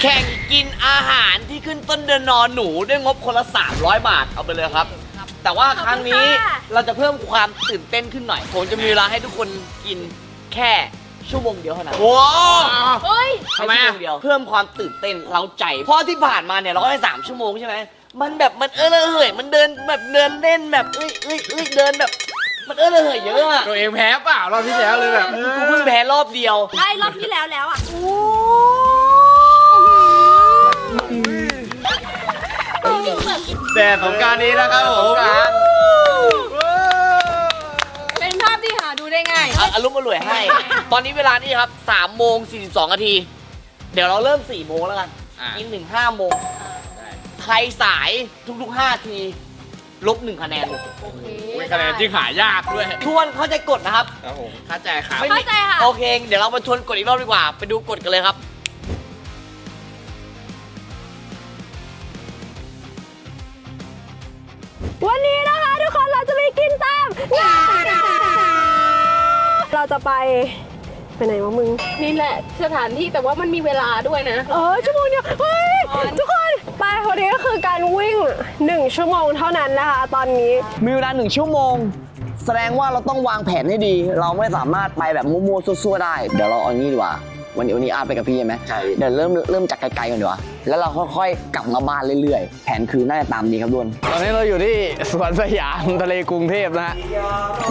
แข่งกินอาหารที่ขึ้นต้นเดือนนอนหนูด้วยงบคนละ 300 บาทเอาไปเลยครับ แต่ว่าครั้งนี้เราจะเพิ่มความตื่นเต้นขึ้นหน่อยผมจะมีเวลาให้ทุกคนกินแค่ชั่วโมงเดียวเท่านั้นโอ้เฮ้ยทำไมเดียวเพิ่มความตื่นเต้นเราใจ เพราะที่ผ่านมาเนี่ยเราก็ได้สามชั่วโมงใช่ไหมมันแบบมันเออระเหยมันเดินแบบเดินเล่นแบบเอ้ยเอ้ยเอ้ยเดินแบบ มันเออระเหยเยอะอะตัวเองแพ้เปล่ารอบที่แล้วเลยแบบกูเพิ่งแพ้รอบเดียว ได้รอบที่แล้วแล้วอะ แต่สงกรารนี้นะครับผมเป็นภาพที่หาดูได้ง่าย อะอารมณ์อร่วยให้ ตอนนี้เวลานี่ครับ3โมง42นาที เดี๋ยวเราเริ่ม4โมงแล้วกันอะกินถึง5โมง ใครสายทุกๆ5ที ลบ1คะแนนเลยอุ้ยคะแนนที่หายากด้วย ทวนเข้าใจกฎนะครับ ครับผม เข้าใจครับ ไม่มีเข้าใจค่ะ โอเค เดี๋ยวเรามาทวนกฎอีกรอบดีกว่า ไปดูกฎกันเลยครับ วันนี้นะคะทุกคนเราจะไปกินตามเราจะไปไปไหนวะมึง นี่แหละสถานที่แต่ว่ามันมีเวลาด้วยนะ เออชั่วโมงเดียวเฮ้ยทุกคนไปวันนี้ก็คือการวิ่ง 1 ชั่วโมงเท่านั้นนะคะ ตอนนี้มีเวลาหนึ่งชั่วโมง แสดงว่าเราต้องวางแผนให้ดี เราไม่สามารถไปแบบมั่วๆซั่วๆได้ เดี๋ยวเราเอางี้ดีกว่า วันนี้วันนี้อาร์ตไปกับพี่ใช่ไหมใช่ เดี๋ยวเริ่มเริ่มจากไกลๆก่อนดีกว่า แล้วเราค่อยๆ กลับมาบ้านเรื่อยๆ แผนคือน่าจะตามดีครับด้วนตอนนี้เราอยู่ที่สวนสยามทะเลกรุงเทพนะฮะ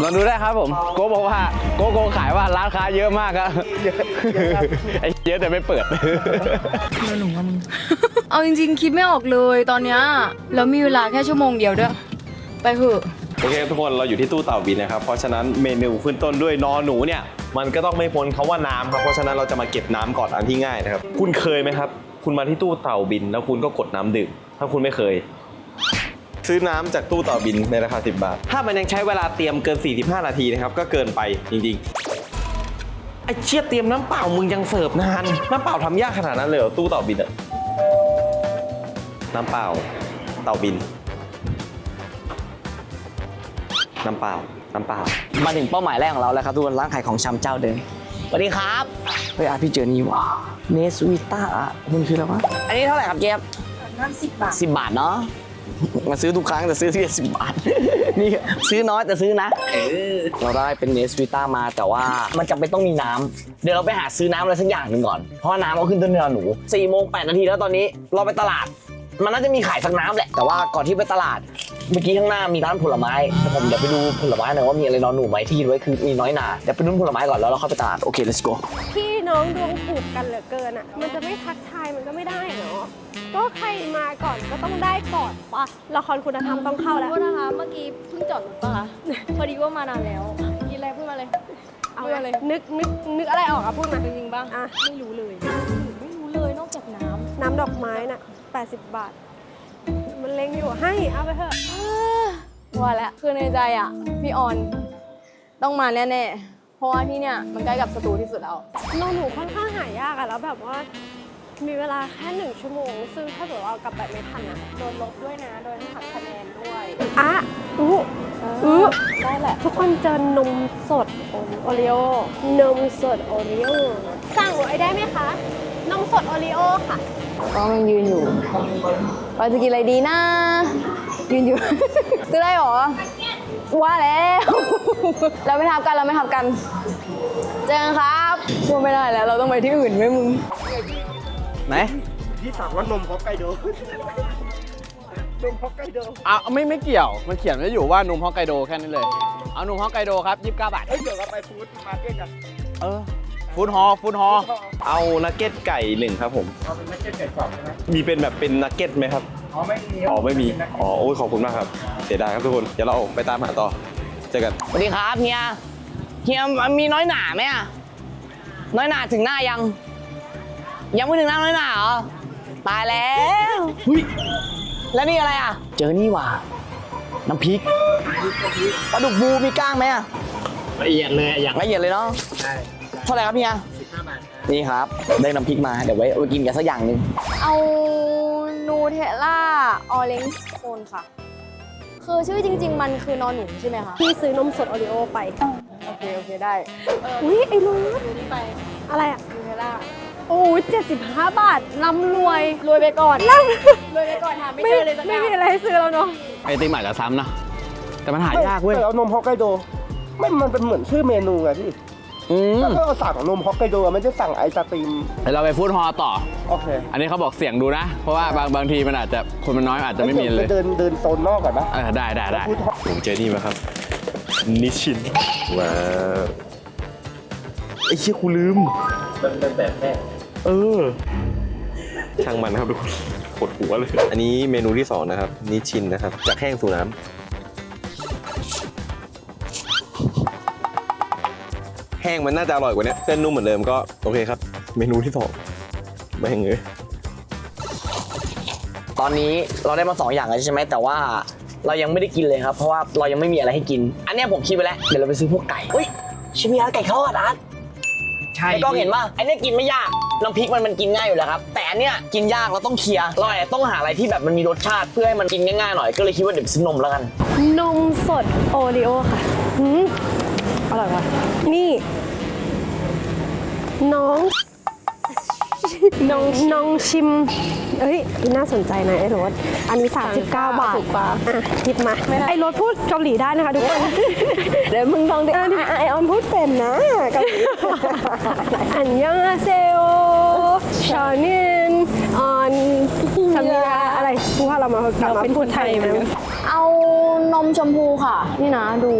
เราดูได้ครับผมโกบอกว่าโกโกขายว่าร้านค้าเยอะมากครับไอ้เยอะแต่ไม่เปิดเอาจริง ๆ คิดไม่ออกเลยตอนเนี้ยแล้วมีเวลาแค่ชั่วโมงเดียวด้วยไปเถอะโอเคทุกคนเราอยู่ที่ตู้เต่าบินนะครับ เพราะฉะนั้นเมนูขึ้นต้นด้วยนอหนูเนี่ย มันก็ต้องไม่พ้นคาว่าน้ำครับเพราะฉะนั้นเราจะมาเก็บน้ำก่อนอันที่ง่ายนะครับ คุณเคยไหมครับ คุณมาที่ตู้เต่าบิน แล้วคุณก็กดน้ำดื่ม ถ้าคุณไม่เคย ซื้อน้ำจากตู้เต่าบินในราคา 10 บาท ถ้ามันยังใช้เวลาเตรียมเกิน 45 นาทีนะครับ ก็เกินไปจริงๆ ไอเชี่ยเตรียมน้ำเปล่ามึงยังเสิร์ฟนาน น้ำเปล่าทำยากขนาดนั้นเลยเหรอตู้เต่าบินอะน้ำเปล่า เต่าบิน น้ำเปล่า น้ำเปล่า มาถึงเป้าหมายแรกของเราแล้วครับทุกคนร้านขายของชำเจ้าเดิมสวัสดีครับเฮ้ยอาพี่เจอนี่ว่ะเนสวิต้ามันคืออะไรวะ อันนี้เท่าไหร่ครับเจฟน้ำสิบบาทสิบบาทเนาะมาซื้อทุกครั้งแต่ซื้อที่สิบบาท นี่ซื้อน้อยแต่ซื้อนะเราได้เป็นเนสวิต้ามาแต่ว่ามันจำเป็นต้องมีน้ำเดี๋ยวเราไปหาซื้อน้ำอะไรสักอย่างหนึ่งก่อน เพราะว่าน้ำเอาขึ้นต้นเดือนหนู4ี่โมงแปดนาทีแล้วตอนนี้เราไปตลาด มันน่าจะมีขายสักน้ำแหละ แต่ว่าก่อนที่ไปตลาด เมื่อกี้ข้างหน้ามีร้านผลไม้แต่ผมเดี๋ยวไปดูผลไม้หน่อยว่ามีอะไรนอนหนูไหมที่คิดไว้คือมีน้อยหนาเดี๋ยวไปดูผลไม้ก่อนแล้วเราเข้าไปตลาดโอเค let's go พี่น้องดวงผูกกันเหลือเกินอะ มันจะไม่ทักทายมันก็ไม่ได้เนาะ ก็ใครมาก่อนก็ต้องได้ก่อนปะละครคุณธรรมต้องเข้าแล้ว โทษนะคะ เมื่อกี้เพิ่งจอดรถปะคะ พอดีว่ามานานแล้วกินอะไรพูดมาเลย เอาพูดมาเลยนึกนึกนึกอะไรออกอะพูดมา จริงๆป่ะอะ ไม่รู้เลย ไม่รู้เลยนอกจากน้ำน้ำดอกไม้น่ะ 80 บาท มันเล็งอยู่ให้เอาไปเถอะว่าแล้วคือในใจอะ พี่ออน ต้องมาแน่ๆ เพราะว่าที่เนี่ยมันใกล้กับสตูที่สุดแล้วนอนหนูค่อนข้างหายากอะแล้วแบบว่า มีเวลาแค่หนึ่งชั่วโมง ซึ่งถ้าเกิดเรากลับแบบไม่ทันอะโดนลบด้วยนะโดนหักคะแนนด้วยอะอู้อู้ได้แหละ ทุกคนเจอนมสดโอรีโอนมสดโอรีโอสั่งไว้ได้ไหมคะนมสดโอรีโอค่ะ ก็มันยืนอยู่เราจะกินอะไรดีนะ ยืนอยู่ ซื้อได้หรอ ว่าแล้ว เราไม่ทับกัน เราไม่ทับกัน เจอกันครับพูดไม่ได้แล้ว เราต้องไปที่อื่นไหมมึง ไหน พี่สั่งว่านมฮอกไกโดนมฮอกไกโดอะไม่ไม่เกี่ยว มันเขียนไว้อยู่ว่านมฮอกไกโดแค่นี้เลย เอานมฮอกไกโดครับ 29 บาท เฮ้ย เดี๋ยวเราไปฟู้ดมาร์เก็ตกัน เออ ฟู้ดฮอลล์ฟู้ดฮอลล์เอานักเก็ตไก่หนึ่งครับผมเอาเป็นนักเก็ตไก่กรอบใช่ไหมมีเป็นแบบเป็นนักเก็ตไหมครับอ๋อไม่มีอ๋อไม่มีอ๋อโอ้ยขอบคุณมากครับเสียดายครับทุกคนเดี๋ยวเราไปตามหาต่อเจอกันสวัสดีครับเฮียเฮียมีน้อยหนาไหมอะน้อยหนาถึงหน้ายัง ยังไม่ถึงหน้าน้อยหนาเหรอตายแล้วหุยแล้วนี่อะไรอะ เจอนี่ว่ะน้ำพริกปลาดุกบูมีก้างไหมอะละเอียดเลยอย่างละเอียดเลยเนาะใช่เท่าไหร่ครับเฮียสิบห้าบาทนี่ครับ ได้น้ำพริกมา เดี๋ยวไว้เอาไปกินกันสักอย่างหนึ่งเอานูเทลล่าออเรนจ์โคนค่ะ คือชื่อจริง ๆ มันคือนอนหนูใช่ไหมคะพี่ซื้อนมสดโอรีโอไป โอเค โอเคได้ อุ้ยไอ้รู้ดูนี่ไป อะไรอะนูเทลล่าโอ้ย75บาทร่ำรวยรวยไปก่อนร่รวยไปก่อนหาไม่ำไม่เจอเลยสักอไม่ย่างมีอะไรให้ซื้อแล้วเนาะไอติมอาจจะซ้ำนะแต่มันหายากเว้ยแต่เอานมฮอกไกโดไม่มันเป็นเหมือนชื่อเมนูไงพี่ อืม แล้วก็เอาสั่งนมฮอกไกโดไม่ได้สั่งไอศครีมเดี๋ยวเราไปฟู้ดฮอลล์ต่อ โอเคอันนี้เขาบอกเสี่ยงดูนะ เพราะว่าบางบางทีมันอาจจะคนมันน้อยอาจจะไม่มีเลยเดินเดินโซนนอกก่อนนะเออได้ได้ได้พูดฮอกผมเจอนี่มาครับ นิชินว้าวไอ้เชี่ยกูลืม มันเป็นแบบแม่เออ ช่างมันครับทุกคนปวดหัวเลย อันนี้เมนูที่สองนะครับ นิชินนะครับจากแห้งสู่น้ำ แห้งมันน่าจะอร่อยกว่านี้เส้นนุ่มเหมือนเดิมก็โอเคครับ เมนูที่สองแม่งเลยตอนนี้เราได้มาสองอย่างแล้วใช่ไหมแต่ว่าเรายังไม่ได้กินเลยครับ เพราะว่าเรายังไม่มีอะไรให้กิน อันเนี้ยผมคิดไปแล้ว เดี๋ยวเราไปซื้อพวกไก่เฮ้ยชิมิยะไก่ทอดอาร์ตใช่ไอ้กล้องเห็นป่ะไอ้เนี่ยกินไม่ยาก น้ำพริกมันมันกินง่ายอยู่แล้วครับ แต่อันเนี้ยกินยากเราต้องเคลียร์เราอาจจะต้องหาอะไรที่แบบมันมีรสชาติเพื่อให้มันกินง่ายๆหน่อย ก็เลยคิดว่าเดี๋ยวไปซื้อนมแล้วกัน นมสดโอรีโอค่ะหืม อร่อยว่ะ นี่ น้อง น้องน้องชิม เอ้ยน่าสนใจนะไอ้รถ อันนี้ 39 บาทถูกปะอะหยิบมาไอ้รถพูดเกาหลีได้นะคะทุกคน เดี๋ยวมึงลองดิอะไอออนพูดเป็นนะเกาหลีอันยองอาเซโอชานินออนทำนี่นะอะไรพูดว่าเรามากลับมาพูดไทยไหม เอานมชมพูค่ะ นี่นะดู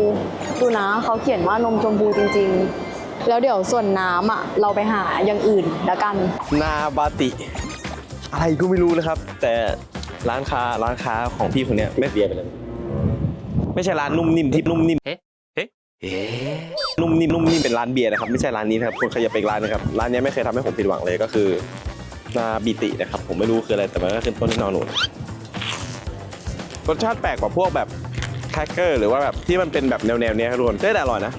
ดูนะเขาเขียนว่านมชมพูจริง ๆ แล้วเดี๋ยวส่วนน้ำอะ เราไปหาอย่างอื่นแล้วกัน นาบาติ อะไรก็ไม่รู้นะครับ แต่ร้านค้าร้านค้าของพี่คนเนี้ยไม่เบียร์ไปเลยไม่ใช่ร้านนุ่มนิ่มที่นุ่มนิ่มนุ่มนิ่มนุ่มนิ่มเป็นร้านเบียร์นะครับไม่ใช่ร้านนี้นะครับคนขยับไปอีกร้านนะครับร้านเนี้ยไม่เคยทำให้ผมผิดหวังเลยก็คือนาบิตินะครับผมไม่รู้คืออะไรแต่มันก็ขึ้นต้นที่นอนหนูรสชาติแปลกกว่าพวกแบบ แครกเกอร์หรือว่าแบบที่มันเป็นแบบแนวแนวๆเนี้ยครับทุกคนเจ๊แต่อร่อยนะ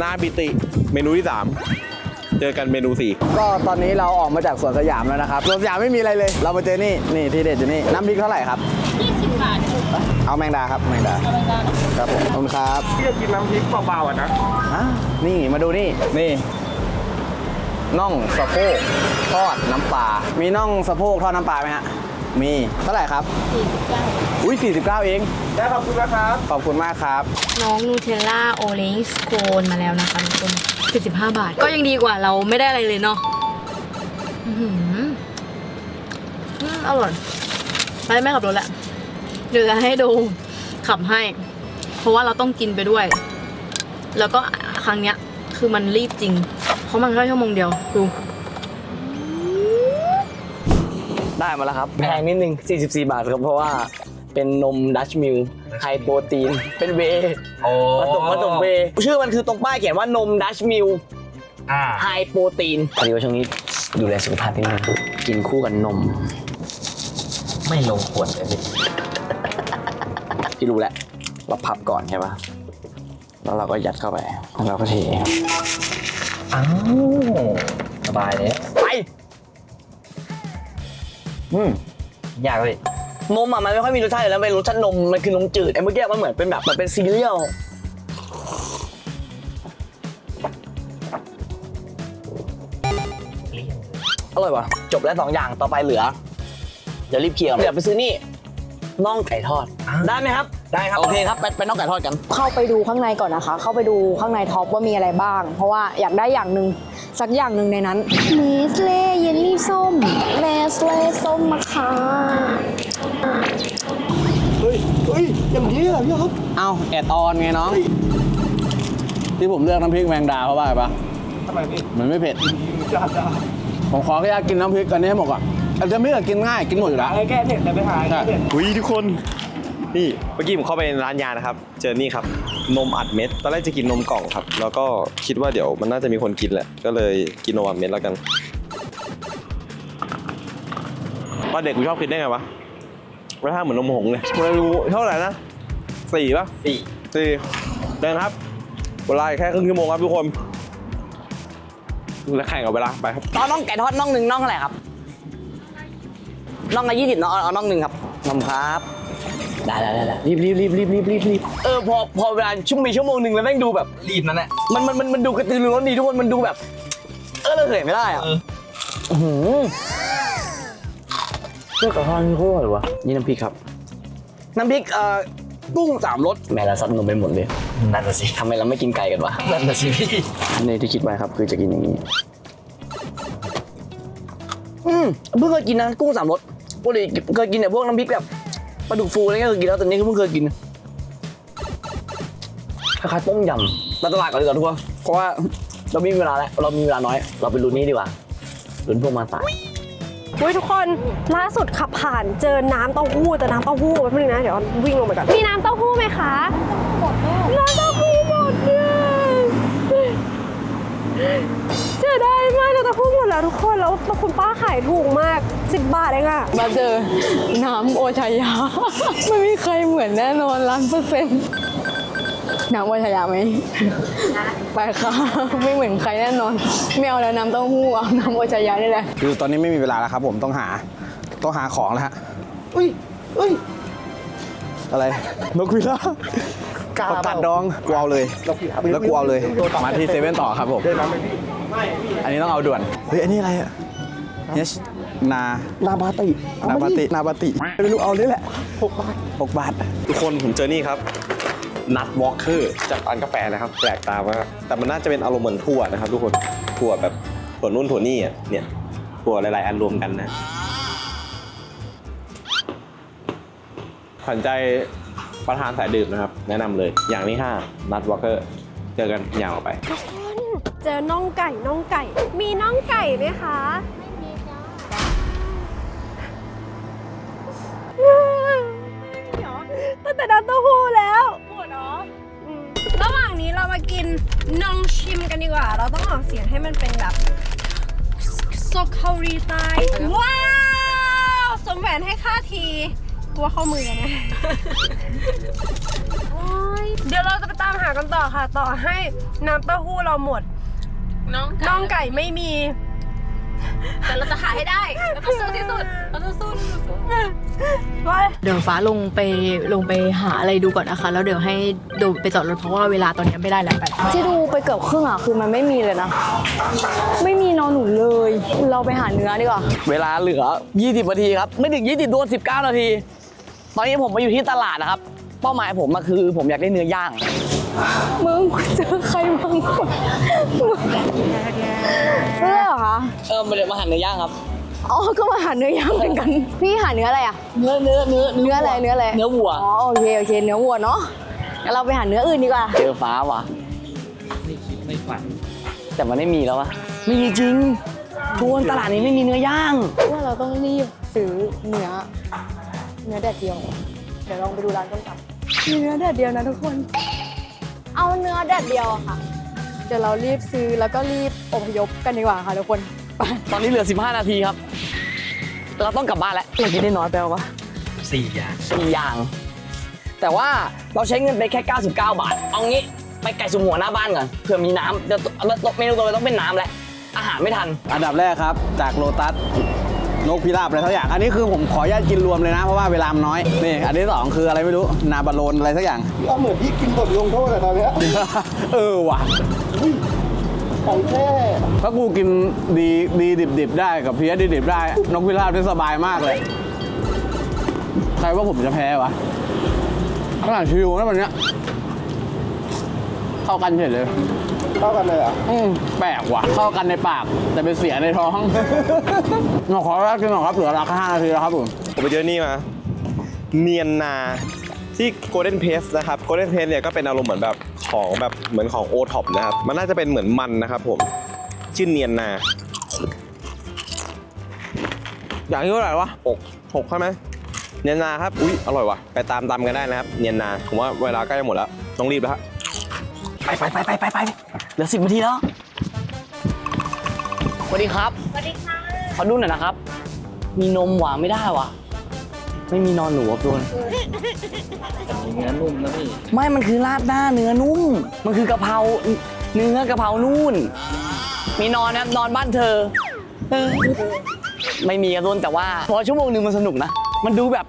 นาบิติเมนูที่สามเจอกันเมนูสี่ก็ตอนนี้เราออกมาจากสวนสยามแล้วนะครับสวนสยามไม่มีอะไรเลย เรามาเจอนี่นี่ที่เด็ดอยู่นี่น้ำพริกเท่าไหร่ครับ 20 บาทเอาแมงดาครับแมงดาครับผมขอบคุณครับพี่จะกินน้ำพริกเบาๆอะนะอะนี่มาดูนี่นี่น่องสะโพกทอดน้ำปลา มีน่องสะโพกทอดน้ำปลาไหมฮะ มีเท่าไหร่ครับ49อุ้ย49 เอง ได้ขอบคุณนะครับขอบคุณมากครับ น้องนูเทลล่าโอเลนจ์โคนมาแล้วนะคะทุกคน75บาท ก็ยังดีกว่าเราไม่ได้อะไรเลยเนาะอื้อหืออืมอร่อยไปไม่ขับรถแหละเดี๋ยวจะให้ดูขับให้ เพราะว่าเราต้องกินไปด้วย แล้วก็ครั้งเนี้ย คือมันรีบจริง เพราะมันแค่ชั่วโมงเดียวดู ได้มาแล้วครับแพงนิดนึง 44 บาทครับเพราะว่าเป็นนมดัชมิลไฮโปรตีน เป็นเวย์ผสมผสมเวย์ชื่อมันคือตรงป้ายเขียนว่านมดัชมิลไฮโปรตีนพอดีว่าช่วงนี้ดูแลสุขภาพนิดนึงกินคู่กับนม ไม่ลงขวดเลยพี่รู้แล้วเราพับก่อนใช่ปะแล้วเราก็ยัดเข้าไปแล้วเราก็เทอ้าวสบายเลยไป อืมยากเลยนมอะมันไม่ค่อยมีรสชาติเลยแล้วเป็นรสชาตินมมันคือนมจืดไอ้เมื่อกี้มันเหมือนเป็นแบบมันเป็นซีเรียลอร่อยว่ะจบแล้วสองอย่างต่อไปเหลือ เดี๋ยวรีบเคลียร์เดี๋ยวไปซื้อนี่น่องไก่ทอด ได้ไหมครับ ได้ครับ โอเคครับ ไปไปน่องไก่ทอดกัน เข้าไปดูข้างในก่อนนะคะ เข้าไปดูข้างในท็อปว่ามีอะไรบ้าง เพราะว่าอยากได้อย่างหนึ่ง สักอย่างหนึ่งในนั้นเนสเล่เยลลี่ส้มเนสเล่ส้มมะขามเฮ้ยเฮ้ยอย่างนี้เหรอพี่ครับเอาแอดออนไงน้อง ที่ผมเลือกน้ำพริกแมงดาเพราะว่าอะไรปะทำไมพี่มันไม่เผ็ด จ้าจ้าผมขอแค่อยากกินน้ำพริกอันนี้ให้หมดก่อนอันนี้ไม่กินง่ายกินหมดอยู่แล้วไอ้แก้เผ็ดแต่ไปหาไอ้แก้เผ็ด อุ้ยทุกคน นี่เมื่อกี้ผมเข้าไปในร้านยานะครับ เจอนี่ครับ นมอัดเม็ด ตอนแรกจะกินนมกล่องครับ แล้วก็คิดว่าเดี๋ยวมันน่าจะมีคนกินแหละ ก็เลยกินนมอัดเม็ดแล้วกันตอนเด็กกูชอบกินได้ไงวะรสชาติเหมือนนมผงเลยไม่รู้เท่าไหร่นะสี่ปะสี่สี่เดินครับเวลาอีกแค่ครึ่งชั่วโมงครับทุกคนแล้วแข่งกับเวลาไปครับตอนน่องไก่ทอดน่องหนึ่งน่องเท่าไหร่ครับน่องละยี่สิบเนาะเอาเอาน่องหนึ่งครับนำครับ ได้ได้ได้ได้รีบรีบรีบรีบรีบรีบรีบเออพอพอเวลาชั่วโมงชั่วโมงหนึ่งแล้วแม่งดูแบบรีบนั่นแหละมันมันมันมันดูกระตือรือร้นดีทุกคนมันดูแบบ เออระเหยไม่ได้อะอื้อหือเลือกกระเพรานี่โคตรอร่อยวะนี่น้ำพริกครับ น้ำพริกเอ่อกุ้งสามรสแม่ละซัดนมไปหมดเลยนั่นน่ะสิทำไมเราไม่กินไก่กันวะนั่นน่ะสิพี่นี่ที่คิดไว้ครับคือจะกินอย่างนี้ อืมเพิ่งเคยกินนะกุ้งสามรสปกติเคยกินแต่พวกน้ำพริกแบบ ปลาดุกฟูอะไรเงี้ยเคยกินแล้วแต่นี่ก็เพิ่งเคยกินคล้ายๆต้มยำไปตลาดก่อนดีกว่าทุกคนเพราะว่าเราไม่มีเวลาแล้วเรามีเวลาน้อย เราไปลุ้นนี้ดีกว่าลุ้นพวกมันตายเฮ้ยทุกคนล่าสุดขับผ่านเจอน้ำเต้าหู้แต่น้ำเต้าหู้แป๊บนึงนะเดี๋ยววิ่งลงไปก่อนมีน้ำเต้าหู้ไหมคะน้ำเต้าหู้หมดเลยเสียดายมากน้ำเต้าหู้ห มดแล้วทุกคนแล้วคุณป้าขายถูกมาก 10 บาทเองอะมาเจอน้ำโอชายา ไม่มีใครเหมือนแน่นอนล้านเปอร์เซ็นต์น้ำโอชายาไหมไปค่ะไม่เหมือนใครแน่นอน ไม่เอาแล้วน้ำเต้าหู้เอาน้ำโอชายานี่แหละคือตอนนี้ไม่มีเวลาแล้วครับผมต้องหาต้องหาของแล้วฮะอุ้ยอุ้ยอะไรนกพิราบ ประกาศดองกูเอาเลยแล้วกูเอาเลยมาที่เซเว่นต่อครับผมอันนี้ต้องเอาด่วนเฮ้ยอันนี้อะไรอะเนชนานาบาตินาบาตินาบาติไม่รู้เอาเลยแหละหกบาทหกบาท ทุกคนผมเจอนี่ครับนัทวอล์กเกอร์จากร้านกาแฟนะครับแปลกตามากแต่มันน่าจะเป็นอารมณ์เหมือนถั่วนะครับทุกคนถั่วแบบถั่วนุ่นถั่วนี่อะเนี่ยถั่วหลายๆ อันรวมกันนะขวัญใจ ประธานสายดื่มนะครับ แนะนำเลย อย่างที่5นัทวอล์กเกอร์เจอกันอย่างต่อไป ทุกคนเจอน่องไก่น่องไก่ มีน่องไก่ไหมคะไม่มีจ้าตั้งแต่น้ำเต้าหู้แล้วปวดเนาะระหว่างนี้เรามากินน่องชิมกันดีกว่า เราต้องออกเสียงให้มันเป็นแบบโซเกาหลีใต้ว้าว สมแหวนให้ค่าที กลัวเข้ามือนะโอ๊ยเดี๋ยวเราจะไปตามหากันต่อค่ะ ต่อให้น้ำเต้าหู้เราหมด น้องน่องไก่ไม่มี แต่เราจะหาให้ได้เราต้องสู้ที่สุดเราต้องสู้ที่สุดไปเดี๋ยวฟ้าลงไปลงไปหาอะไรดูก่อนนะคะ แล้วเดี๋ยวให้โดมไปจอดรถเพราะว่าเวลาตอนนี้ไม่ได้แล้วแบบที่ดูไปเกือบครึ่งอะคือมันไม่มีเลยนะ ไม่มีนอนหนูเลย เราไปหาเนื้อดีกว่า เวลาเหลือ 20นาทีครับ ไม่ถึง 20โดน19 นาที ตอนนี้ผมมาอยู่ที่ตลาดนะครับ เป้าหมายผมมาคือ ผมอยากได้เนื้อย่าง มึงเจอใครบ้างเสื้อเหรอคะเออมาเดี๋ยวมาหันเนื้อย่างครับ อ๋อก็มาหาเนื้อย่างเหมือนกัน พี่หาเนื้ออะไรอะ เนื้อเนื้อเนื้อเนื้ออะไรเนื้ออะไรเนื้อวัว อ๋อโอเคโอเคเนื้อวัวเนาะงั้นเราไปหาเนื้ออื่นดีกว่า เจอฟ้าว่ะ ไม่คิดไม่ฝัน แต่มันไม่มีแล้ววะไม่มีจริงทุกคนตลาดนี้ไม่มีเนื้อย่าง ว่าเราต้องรีบซื้อเนื้อ เนื้อแดดเดียว เดี๋ยวลองไปดูร้านต้มตำมีเนื้อแดดเดียวนะทุกคน เอาเนื้อแดดเดียวอะค่ะ เดี๋ยวเรารีบซื้อแล้วก็รีบอพยพกันดีกว่าค่ะทุกคนไปตอนนี้เหลือ 15 นาทีครับ เราต้องกลับบ้านแล้วเรากินได้น้อยไปปะสี่อย่างสี่อย่าง แต่ว่าเราใช้เงินไปแค่ 99 บาท เอางี้ไปไก่สุมหัวหน้าบ้านก่อนเผื่อมีน้ำเดี๋ยวเมนูต่อไปต้องเป็นน้ำแหละอาหารไม่ทัน อันดับแรกครับ จากโลตัส นกพิราบอะไรสักอย่าง อันนี้คือผมขออนุญาตกินรวมเลยนะ เพราะว่าเวลามันน้อย นี่ อันที่สองคืออะไรไม่รู้ นาบาโลนอะไรสักอย่าง ก็เหมือนพี่กินบทลงโทษอะตอนเนี้ยเออว่ะ ของแท้ถ้ากูกินดีดีดิบดิบๆได้กับเพี้ยดิบดิบๆได้ นกพิราบได้สบายมากเลย ใครว่าผมจะแพ้วะขนาดชิวนะวันเนี้ยเข้ากันเฉยเลย เข้ากันเลยเหรอะอืมแปลกว่ะ เข้ากันในปาก แต่เป็นเสียในท้องหนูขอแรกกินหน่อยครับเหลือราคาห้านาทีแล้วครับผมผมไปเจอนี่มา เนียนนาที่ Golden Paste นะครับ Golden Paste เนี่ยก็เป็นอารมณ์เหมือนแบบของแบบเหมือนของ o t o p นะครับ มันน่าจะเป็นเหมือนมันนะครับผมชื่อเนียนนาอย่างนี้เท่าไหร่วะหกหกใช่ไหมเนียนนาครับ อุ้ยอร่อยว่ะ ไปตามตามกันได้นะครับ เนียนนา ผมว่าเวลาใกล้จะหมดแล้ว ต้องรีบแล้วฮะ ไปไปไปไปไปไปเหลือสิบนาทีแล้วสวัสดีครับสวัสดีค่ะขอดูหน่อยนะครับ มีนมหวานไม่ได้ว่ะไม่มีนอนหนูครับทุกคนเนื้อนุ่มนะพี่ ไม่มันคือราดหน้าเนื้อนุ่ม มันคือกะเพราเนื้อกะเพรานู่น มีนอนนะครับนอนบ้านเธอเออไม่มีครับทุกคนแต่ว่า พอชั่วโมงหนึ่งมันสนุกนะ มันดูแบบ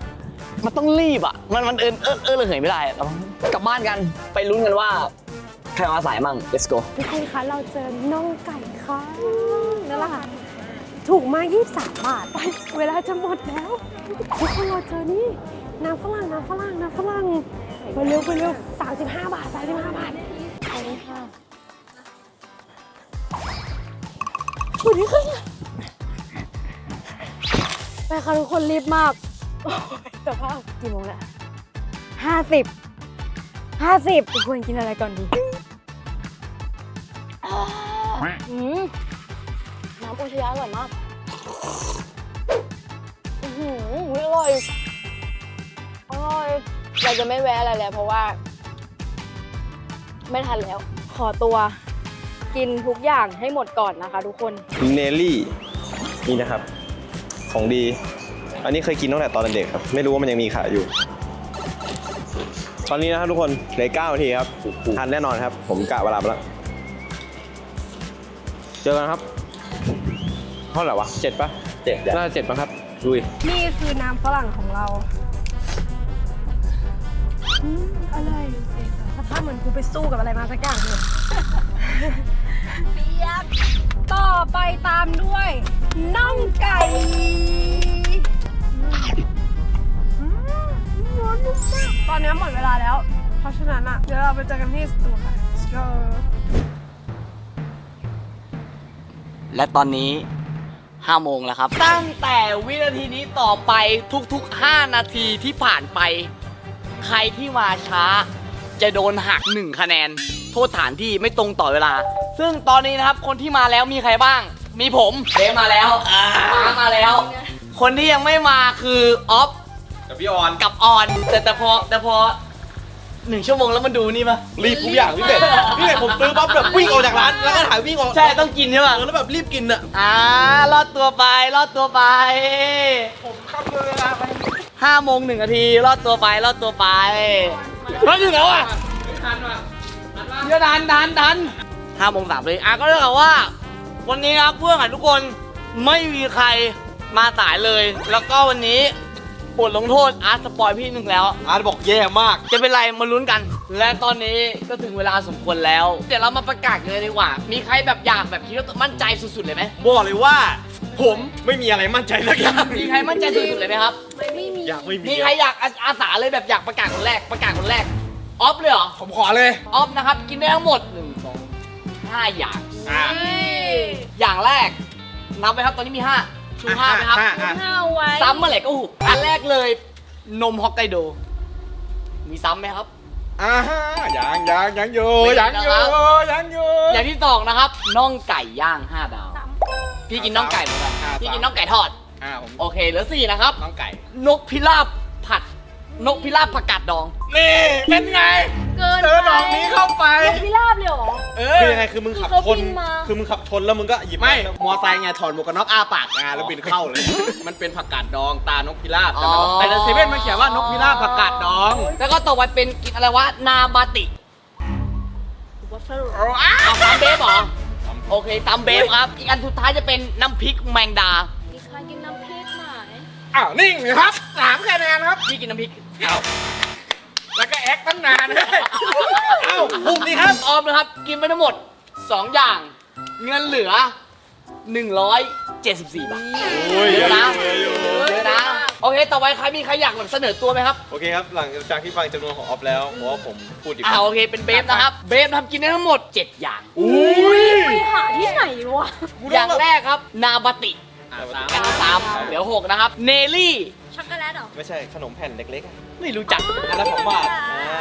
มันต้องรีบอะ มันมันเอินเอินเอินเลยเหยไม่ได้อะกลับบ้านกันไปลุ้นกันว่าใค รรมาสายมั่ง let's go ทุกคนคะเราเจอน่องไก่ค่ะนั่นแหละค่ะถูกมาก23 บาทเวลาจะหมดแล้วทุกคนเราเจอนี่น้ำฝรั่งน้ำฝรั่งน้ำฝรั่งไปเร็วไปเร็ว35 บาท35บาทขอบคุณค่ะสวัสดีค่ะไปค่ะทุกคนรีบมากโอ้ยสภาพกี่โมงแล้วห้าสิบห้าสิบทุกคนกินอะไรก่อนดี อืมน้ำปูชยาอร่อยมากอือหืออุ๊ยอร่อยอร่อยเราจะไม่แวะอะไรแล้วเพราะว่า ไม่ทันแล้ว ขอตัว กินทุกอย่างให้หมดก่อนนะคะ ทุกคนเนลลี่นี่นะครับ ของดี อันนี้เคยกินตั้งแต่ตอนเด็กครับ ไม่รู้ว่ามันยังมีขายอยู่ ตอนนี้นะครับทุกคนเหลือเก้านาทีครับทันแน่นอนครับ ผมกะเวลาไปแล้ว เจอกันครับเท่าไหร่วะเจ็ดปะเจ็ดน่าจะเจ็ดปะครับลุยนี่คือน้ำฝรั่งของเราอืมอร่อยสภาพเหมือนกูไปสู้กับอะไรมาสักอย่างเลยเปียกต่อไปตามด้วยน่องไก่อืมร้อนนุ่มมากตอนนี้หมดเวลาแล้ว เพราะฉะนั้นอะเดี๋ยวเราไปเจอกันที่สตูค่ะ Let's go และตอนนี้ 5 โมงแล้วครับ ตั้งแต่วินาทีนี้ต่อไปทุกๆ 5 นาทีที่ผ่านไป ใครที่มาช้า จะโดนหัก 1 คะแนน โทษฐานที่ไม่ตรงต่อเวลา ซึ่งตอนนี้นะครับคนที่มาแล้วมีใครบ้าง มีผมเดมาแล้วมามาแล้ว คนที่ยังไม่มาคือออฟกับพี่ออน กับออน แต่แต่พอแต่พอ หนึ่งชั่วโมงแล้วมันดูนี่ปะรีบทุกอย่างพี่เป็ดพี่เป็ดผมซื้อปั๊บแบบวิ่งออกจากร้านแล้วก็ถ่ายวิ่งออกใช่ต้องกินใช่ปะเออแล้วแบบรีบกินอะอ่ารอดตัวไปรอดตัวไปผมข้ามเวลาไปห้าโมงหนึ่งนาทีรอดตัวไปรอดตัวไปรอดถึงแล้วอะเดี๋ยวดันดันดันห้าโมงสามเลยอะก็เท่ากับว่า วันนี้นะครับเพื่อนกันทุกคนไม่มีใครมาสายเลย แล้วก็วันนี้ บทลงโทษอาร์ตสปอยพี่หนึ่งแล้ว อาร์ตบอกแย่มาก จะเป็นไรมาลุ้นกัน และตอนนี้ก็ถึงเวลาสมควรแล้ว เดี๋ยวเรามาประกาศกันเลยดีกว่า มีใครแบบอยากแบบคิดว่ามั่นใจสุดๆเลยไหมบอกเลยว่า ผมไม่มีอะไรมั่นใจสักอย่างมีใครมั่นใจสุดๆเลยไหมครับอยากไม่มีมีใครอยากอาอาสาเลยแบบอยากประกาศคนแรกประกาศคนแรกออฟเลยเหรอผมขอเลย ออฟนะครับกินได้ทั้งหมด1 2 5อย่าง อ่าอย่างแรกนับไหมครับตอนนี้มี5 ชู5ไหมครับ ห้าห้าห้าไว้ซ้ำเมื่อไหร่ก็หุบ อันแรกเลยนมฮอกไกโด มีซ้ำไหมครับอ่ายังยังยังอยู่ไม่ยังอยู่นะครับ ยังอยู่ อย่างที่สองนะครับน่องไก่ย่าง5ดาวพี่กินน่องไก่เหมือนกันอ่าพี่กินสามน่องไก่ทอด อ่าผมโอเคเหลือสี่นะครับ น้องไก่ นกพิราบผัด นกพิราบผักกาดดอง นี่เป็นไง เกินเจอดอกนี้เข้าไปพี่ลาบเลยเหรอ เออ คือยังไงคือมึงขับคือชเขานบินมา คือมึงขับชนแล้วมึงก็หยิบไม่ แล้วมอไซค์ไงถอดหมวกกันน็อกอ้าปากงาแล้วบินเข้าเลย มันเป็นผักกาดดองตานกพิราบแต่มันอ๋อ แต่ในเซเว่นมันเขียนว่านกพิราบผักกาดดองแล้วก็ต่อไปเป็นกินอะไรวะ นาบาติเอาอ้าเอาตามเบฟเหรอ โอเคตามเบฟครับ อีกอันสุดท้ายจะเป็นน้ำพริกแมงดา มีใครกินน้ำพริกไหมอ้าวนิ่งครับสามคะแนนครับ พี่กินน้ำพริก แล้วก็แอคตั้งนานเลยเอ้าถูกดีครับ ออมนะครับ กินไปทั้งหมด 2 อย่าง เงินเหลือ 174 บาทโอ้ยเยอะนะเยอะอยู่เยอะนะ โอเค ต่อไปใครมีใครอยากแบบเสนอตัวไหมครับ โอเคครับ หลังจากที่ฟังจำนวนของออฟแล้วผมว่าผมพูดดีกอ่าว่าโอเค เป็นเบฟนะครับ เบฟทำกินได้ทั้งหมด 7 อย่าง อุ้ยไปหาที่ไหนวะ อย่างแรกครับ นาบาติอะสามอันที่สามเหลือหกนะครับ เนลลี่ ช็อกโกแลตเหรอ ไม่ใช่ขนมแผ่นเล็กๆอะ ไม่รู้จักอันละสองบาท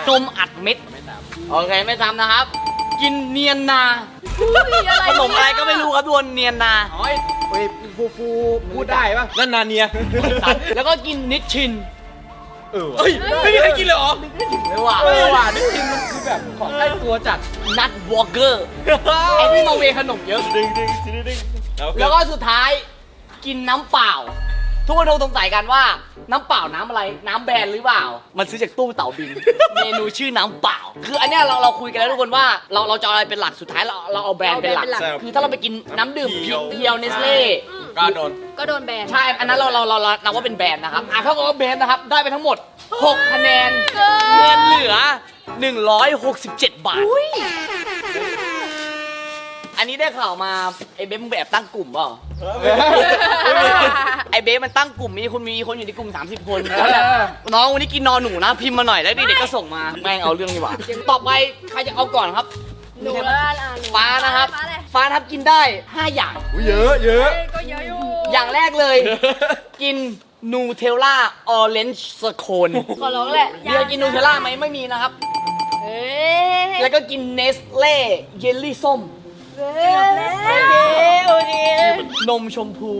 นมอัดเม็ดไม่สามโอเคไม่ทำนะครับ กินเนียนนาอะไรขนมอะไรก็ไม่รู้ครับทุกคนเนียนนาอ๋อไอ้ไอ้ฟูฟูพูดได้ปะนั่นนาเนียแล้วก็กินนิชชินเออเฮ้ยไม่มีใครกินเลยเหรอไม่ว่าเออว่ะนี่จริงมันคือแบบของใกล้ตัวจัดนัทวอลเกอร์ไอ้นี่มาเวขนมเยอะดึงดึงดึงดึงแล้วก็สุดท้ายกินน้ำเปล่า ทุกคนคงสงสัยกันว่าน้ำเปล่าน้ำอะไร น้ำแบรนด์หรือเปล่า มันซื้อจากตู้เต่าบิน เมนูชื่อน้ำเปล่า คืออันเนี้ยเราเราคุยกันแล้วทุกคนว่าเราเราจะเอาอะไรเป็นหลักสุดท้ายเราเราเอาแบรนด์เป็นหลักคือถ้าเราไปกินน้ำดื่มเพียวเนสเล่ ก็โดน ก็โดนแบนใช่ อันนั้นเราเราเราเรานับว่าเป็นแบรนด์นะครับ อะเขาบอกว่าแบรนด์นะครับ ได้ไปทั้งหมด 6 คะแนนเงินเหลือ 167 บาท อันนี้ได้ข่าวมาไอ้เบ๊มึงไปแอบตั้งกลุ่มเปล่าไอ้เบ๊มันตั้งกลุ่มมีคนมีคนอยู่ในกลุ่ม 30 คนแล้วแบบน้องวันนี้กินนอนหนูนะพิมพ์มาหน่อยแล้วเด็กๆก็ส่งมาแม่งเอาเรื่องดีกว่าต่อไปใครจะเอาก่อนครับ หนูแล้วอะหนูฟ้านะครับ ฟ้าเลยฟ้าทับกินได้ 5 อย่างเยอะเยอะ ก็เยอะอยู่อย่างแรกเลย กินนูเทลล่าออเรนจ์สโคนขอร้องแหละเบียร์กินนูเทลล่าไหมไม่มีนะครับ เอ้ยแล้วก็กินเนสเล่เยลลี่ส้ม โอเคโอเคนมชมพู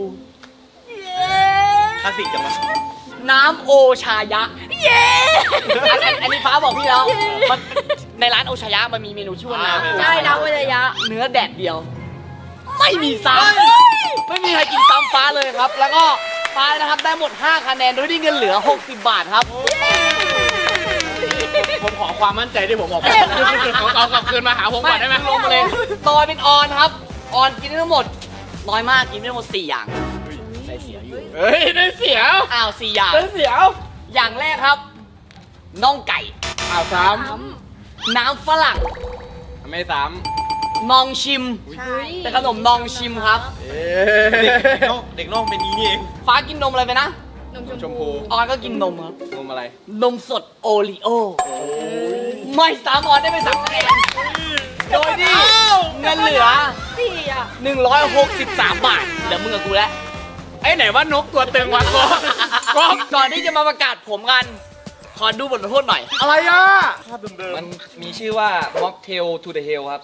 คลาสสิกจังวะน้ำโอชายะ เย้อันอันอันนี้ฟ้าบอกพี่แล้วมันในร้านโอชายะมันมีเมนูชื่อว่าน้ำโอใช่นะวิทยะ เนื้อแดดเดียว ไม่มีซ้ำไม่มีใครกินซ้ำฟ้าเลยครับ แล้วก็ฟ้านะครับได้หมด 5 คะแนนโดยที่เงินเหลือ 60 บาทครับ ผมขอความมั่นใจที่ผมบอกเอากลับคืนมาหาผมก่อนได้ไหมลงมาเลยตอยเป็นออนครับ ออนกินได้ทั้งหมด น้อยมากกินได้ทั้งหมด 4 อย่างได้เสียอยู่เฮ้ยได้เสียวอ้าว4อย่าง ได้เสียวอย่างแรกครับน่องไก่ อ้าวซ้น้ำฝรั่งำไม่ซ้นองชิมเป็นขนมนองชิมครับำเอ๊เด็กะนอกเด็กนอกเป็นนี้นี่เอง ฟ้ากินนมอะไรไปนะ ชมพูออนก็กินนมครับ นมอะไร นมสดโอรีโอไม่สามออนได้ไปสามคะแนนโดยที่เงินเหลือ สี่อะ163 บาทเดี๋ยวมึงกับกูแล้วไอ้ไหนว่านกตัวตึงวะก็ก็ก่อนที่จะมาประกาศผมกัน ขอดูบทลงโทษหน่อย อะไรอะมันมีชื่อว่า Mocktail to the Hill ครับ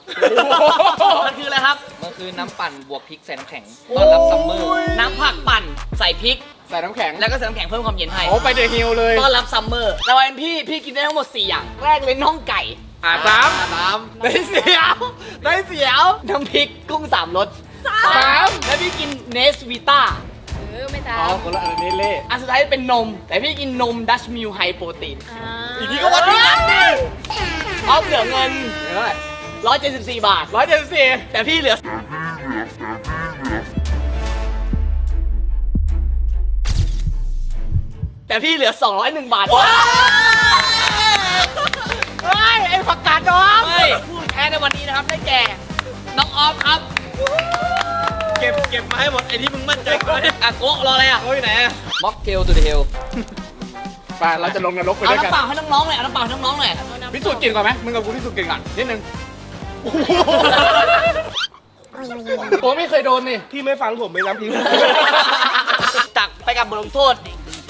มันคืออะไรครับ มันคือน้ำปั่นบวกพริกใส่น้ำแข็งต้อนรับซัมเมอร์ น้ำผักปั่นใส่พริก ใส่น้ำแข็ง แล้วก็ใส่น้ำแข็งเพิ่มความเย็นให้โอ้ไปเดอะฮิลเลยต้อนรับซัมเมอร์แล้ววันพี่พี่กินได้ทั้งหมด 4 อย่าง แรกเลยน่องไก่ อ่าซ้ำซ้ำได้เสียวได้เสียวน้ำพริกกุ้งสามรสสาม แล้วพี่กินเนสวิต้าเออไม่ตาอ๋อมคนละอันนี้เล่อันสุดท้ายเป็นนม แต่พี่กินนมดัชมิลไฮโปรตีนอ่าอีกทีก็วัดที่อันหนึงเอาเหลือเงินเท่าไหร่174บาทร้อยเจ็ดสิบสี่แต่พี่เหลือ แต่พี่เหลือ 201 บาทเฮ้ยไอ้ผักกาดดองไม่ผู้แพ้ในวันนี้นะครับได้แก่ น้องออฟครับเก็บเก็บมาให้หมดไอ้ที่มึงมั่นใจก่อนอะโกะรออะไรอะโอ้ยไหนอะ Mocktail to the Hill ไปเราจะลงนรกไปเอาด้วยกัน น้ำเปล่าให้น้องๆหน่อยเอาน้ำเปล่าให้น้องๆหน่อยพิสูจน์กลิ่นก่อนไหมมึงกับกูพิสูจน์กลิ่นก่อนนิดนึงผมไม่เคยโดนนี่พี่ไม่ฟังผมไม่รับพี่ ตักไปกับบทลงโทษ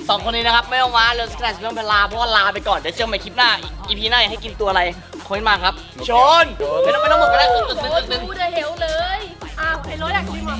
สองคนนี้นะครับ ไม่ต้องมาเรื่องสแครชเรื่องเพลาเพราะว่าลาไปก่อนเดี๋ยวเจอกันใหม่คลิปหน้าอีพีหน้าอยากให้กินตัวอะไรคอมเมนต์มาครับชนไม่ต้องไม่ต้องหมดก็ได้ตึ๊ดตึ๊ดตึ๊ดตึ๊ดดูเดอะเฮลเลย อ้าว ไอ้รถอยากกินหรอ